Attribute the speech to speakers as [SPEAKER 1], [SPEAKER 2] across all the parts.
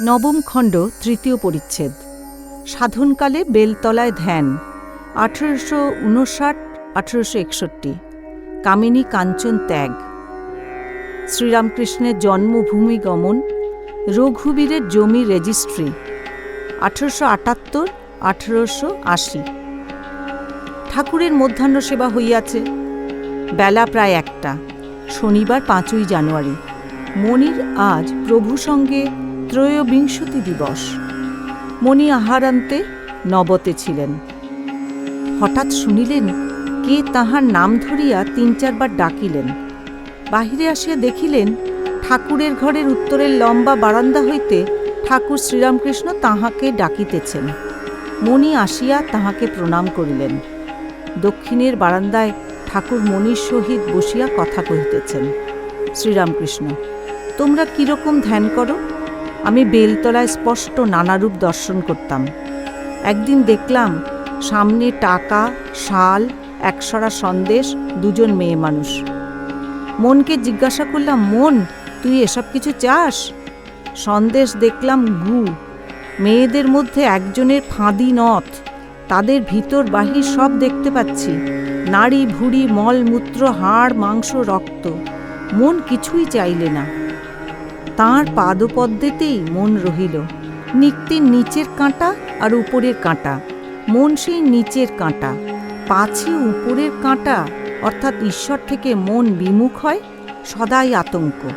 [SPEAKER 1] নবম খণ্ড, তৃতীয় পরিচ্ছেদ। সাধনকালে বেলতলায় ধ্যান, আঠেরোশো উনষাট, আঠেরোশো একষট্টি। কামিনী কাঞ্চন ত্যাগ। শ্রীরামকৃষ্ণের জন্মভূমি গমন, রঘুবীরের জমি রেজিস্ট্রি, আঠেরোশো আটাত্তর, আঠেরোশো আশি। ঠাকুরের মধ্যাহ্ন সেবা হইয়াছে। বেলা প্রায় একটা, শনিবার পাঁচই জানুয়ারি। মনির আজ প্রভু সঙ্গে ত্রয়োবিংশতি দিবস। মণি আহারান্তে নবতে ছিলেন। হঠাৎ শুনিলেন, কে তাহার নাম ধরিয়া তিন চারবার ডাকিলেন। বাহিরে আসিয়া দেখিলেন, ঠাকুরের ঘরের উত্তরের লম্বা বারান্দা হইতে ঠাকুর শ্রীরামকৃষ্ণ তাহাকে ডাকিতেছেন। মণি আসিয়া তাহাকে প্রণাম করিলেন। দক্ষিণের বারান্দায় ঠাকুর মণির সহিত বসিয়া কথা কহিতেছেন, শ্রীরামকৃষ্ণ, তোমরা কীরকম ধ্যান করো? আমি বেলতলায় স্পষ্ট নানারূপ দর্শন করতাম। একদিন দেখলাম, সামনে টাকা, শাল, একসরা সন্দেশ, দুজন মেয়ে মানুষ। মনকে জিজ্ঞাসা করলাম, মন, তুই এসব কিছু চাস? সন্দেশ দেখলাম, গু। মেয়েদের মধ্যে একজনের ফাঁদি নথ। তাদের ভিতর বাহির সব দেখতে পাচ্ছি। নাড়ি ভুড়ি মল মূত্র হাড়, মাংস, রক্ত। মন কিছুই চাইলে না। তাঁর পাদপদ্মেতেই মন রহিল। নিত্যের নিচের কাঁটা আর উপরের কাঁটা। মন সেই নিচের কাঁটা। পাছে উপরের কাঁটা, অর্থাৎ ঈশ্বর থেকে মন বিমুখ হয়, সদাই আতঙ্ক।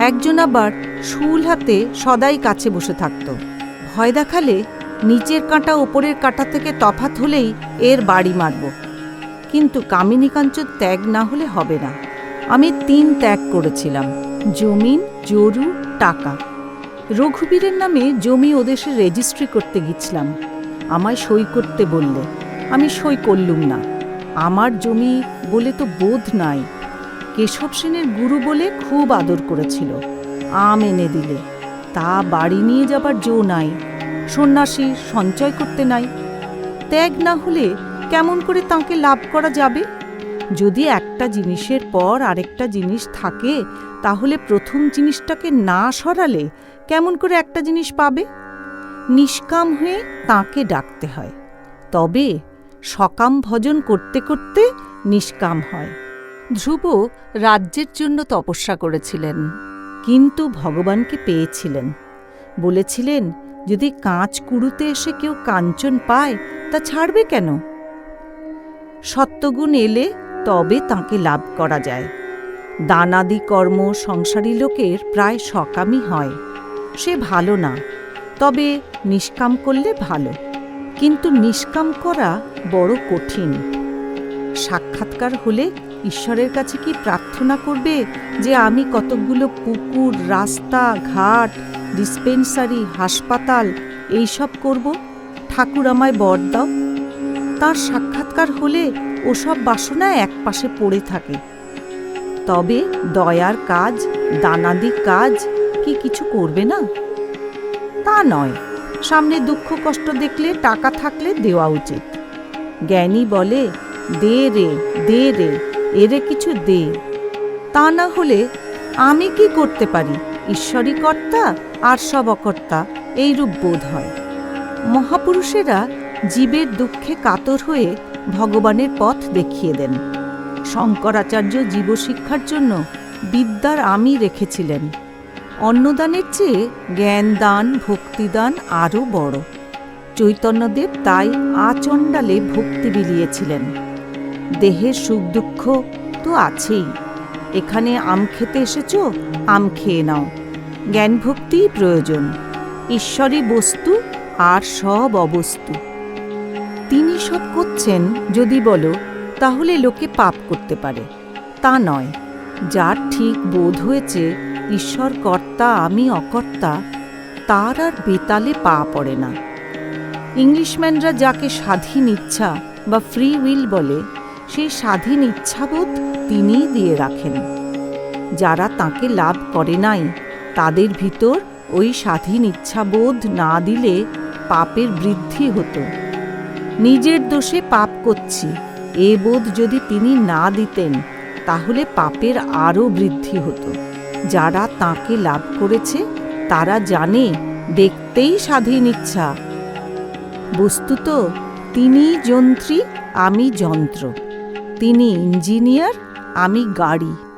[SPEAKER 1] একজন আবার শুল হাতে সদাই কাছে বসে থাকত। ভয় দেখালে নিচের কাঁটা ওপরের কাঁটা থেকে তফাত হলেই এর বাড়ি মারব। কিন্তু কামিনী কাঞ্চন ত্যাগ না হলে হবে না। আমি তিন ত্যাগ করেছিলাম। জমিন জরু, টাকা। রঘুবীরের নামে জমি ওদেশে রেজিস্ট্রি করতে গেছিলাম আমায় সই করতে বললে, আমি সই করলুম না। আমার জমি বলে তো বোধ নাই। কেশব সেনের গুরু বলে খুব আদর করেছিল। আম এনে দিলে, তা বাড়ি নিয়ে যাবার জো নাই। সন্ন্যাসী সঞ্চয় করতে নাই। ত্যাগ না হলে কেমন করে তাঁকে লাভ করা যাবে? যদি একটা জিনিসের পর আরেকটা জিনিস থাকে, তাহলে প্রথম জিনিসটাকে না সরালে কেমন করে একটা জিনিস পাবে? নিষ্কাম হয়ে তাকে ডাকতে হয়। তবে সকাম ভজন করতে করতে নিষ্কাম হয়। ধ্রুব রাজ্যের জন্য তপস্যা করেছিলেন, কিন্তু ভগবানকে পেয়েছিলেন। বলেছিলেন, যদি কাঁচ কুড়ুতে এসে কেউ কাঞ্চন পায়, তা ছাড়বে কেন? সত্যগুণ এলে তবে তাকে লাভ করা যায়। দানাদি কর্ম সংসারী লোকের প্রায় সকামই হয়। সে ভালো না, তবে নিষ্কাম করলে ভালো। কিন্তু নিষ্কাম করা বড় কঠিন। সাক্ষাৎকার হলে ঈশ্বরের কাছে কি প্রার্থনা করবে যে আমি কতকগুলো পুকুর, রাস্তা, ঘাট, ডিসপেন্সারি, হাসপাতাল এইসব করব? ঠাকুর আমায় বর দাও। তার সাক্ষাৎকার হলে ওসব বাসনা এক পাশে পড়ে থাকে। তবে দয়ার কাজ দানাদি কাজ কি কিছু করবে না? তা নয়, সামনে দুঃখ কষ্ট দেখলে টাকা থাকলে দেওয়া উচিত। জ্ঞানী বলে, দে রে দে রে, এরে কিছু দে। তা না হলে আমি কি করতে পারি? ঈশ্বরী কর্তা আর সব অকর্তা, এইরূপ বোধ হয়। মহাপুরুষেরা জীবের দুঃখে কাতর হয়ে ভগবানের পথ দেখিয়ে দেন। শঙ্করাচার্য জীবশিক্ষার জন্য বিদ্যার আমি রেখেছিলেন। অন্নদানের চেয়ে জ্ঞান দান ভক্তিদান আরও বড়। চৈতন্যদেব তাই আচণ্ডালে ভক্তি বিলিয়েছিলেন। দেহের সুখ দুঃখ তো আছেই। এখানে আম খেতে এসেছ, আম খেয়ে নাও। জ্ঞান ভক্তিই প্রয়োজন। ঈশ্বরী বস্তু আর সব অবস্তু। তিনি সব করছেন যদি বলো, তাহলে লোকে পাপ করতে পারে। তা নয়। যার ঠিক বোধ হয়েছে ঈশ্বর কর্তা আমি অকর্তা, তার আর বেতালে পা পড়ে না। ইংলিশম্যানরা যাকে স্বাধীন ইচ্ছা বা ফ্রি উইল বলে সেই স্বাধীন ইচ্ছাবোধ তিনিই দিয়ে রাখেন। যারা তাকে লাভ করে নাই, তাদের ভিতর ওই স্বাধীন ইচ্ছাবোধ না দিলে পাপের বৃদ্ধি হতো। নিজের দোষে পাপ করছি। এ বোধ যদি তিনি না দিতেন, তাহলে পাপের আরও বৃদ্ধি হতো। যারা তাকে লাভ করেছে, তারা জানে, দেখতেই স্বাধীন ইচ্ছা। বস্তুত, তিনি যন্ত্রী, আমি যন্ত্র। তিনি ইঞ্জিনিয়ার, আমি গাড়ি।